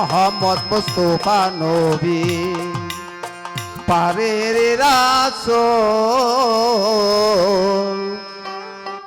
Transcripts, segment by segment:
মোহাম্মদ মুস্তফা নবী। পারের রাসূল।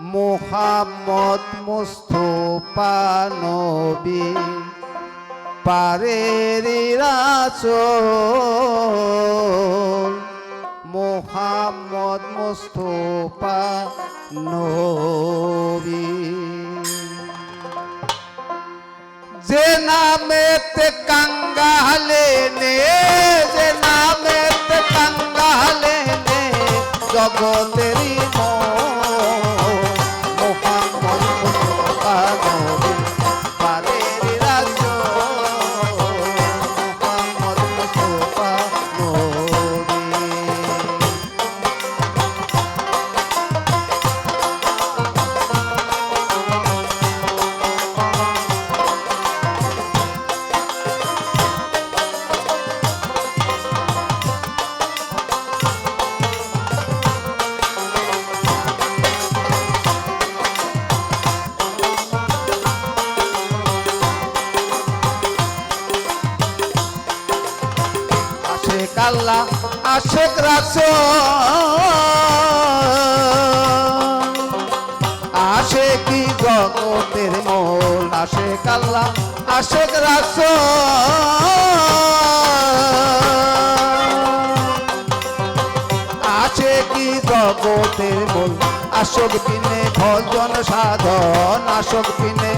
মোহাম্মদ মুস্তফা নবী। পারের রাসূল। মোহাম্মদ মুস্তফা নবী। যে নামেতে আল্লাহ আশেক রাসূল। আশেকি জগতের মোল? আশেক আল্লাহ আশেক রাসূল। আছে কি জগতের মোল? আসক পিনে ভজন সাধন, আসক পিনে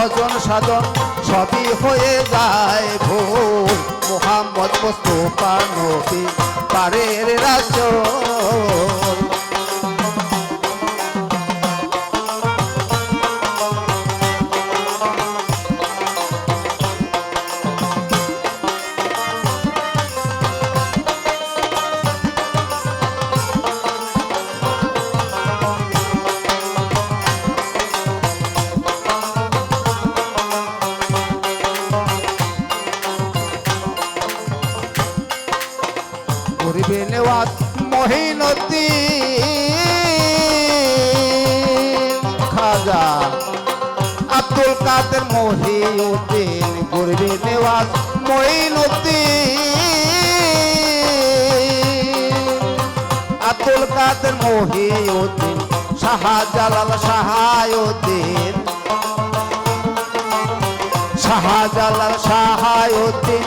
ভজন সাধন সবই হয়ে যায় ভুল মোহাম্মদ মোস্তফা নবী পারের রাসূল করবে নেওয়াজ মহিনতি। খাজা আব্দুল কাদের মহিউদ্দিন করবে নেওয়াজ মহিনতি। আব্দুল কাদের মহিউদ্দিন, শাহজালাল শাহায়ুদ্দিন। শাহজালাল শাহায়ুদ্দিন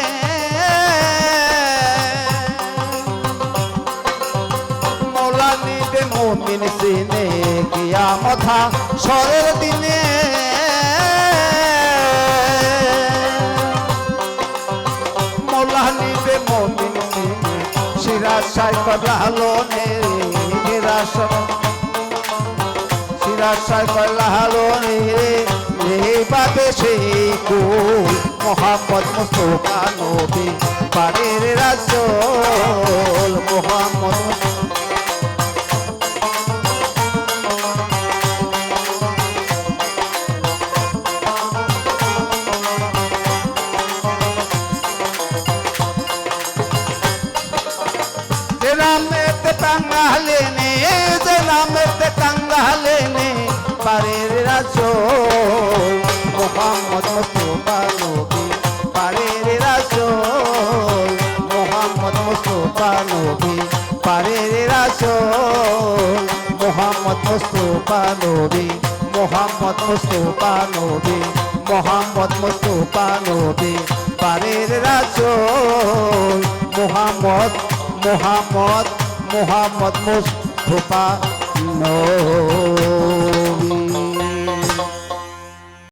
মুমিন সিনে কিয়ামত হাসরের দিনে। মৌলা নিবে মুমিন সিনে সিরাজ সাহেব লালো নে নিরাশ সিরাশায় রে রে পাবে সেই কুল মোহাম্মদ পারের রাসূল টাঙ্গালে নে, যে নামেতে টাঙ্গালে নে পারের রাসূল মোহাম্মদ মুস্তফা নবী পারের রাসূল মোহাম্মদ মুস্তফা নবী পারের রাসূল মোহাম্মদ মুস্তফা নবী, মোহাম্মদ মুস্তফা নবী, মোহাম্মদ মুস্তফা নবী পারের রাসূল মোহাম্মদ মোহাম্মদ মোহাম্মদ মুস্তফা নবী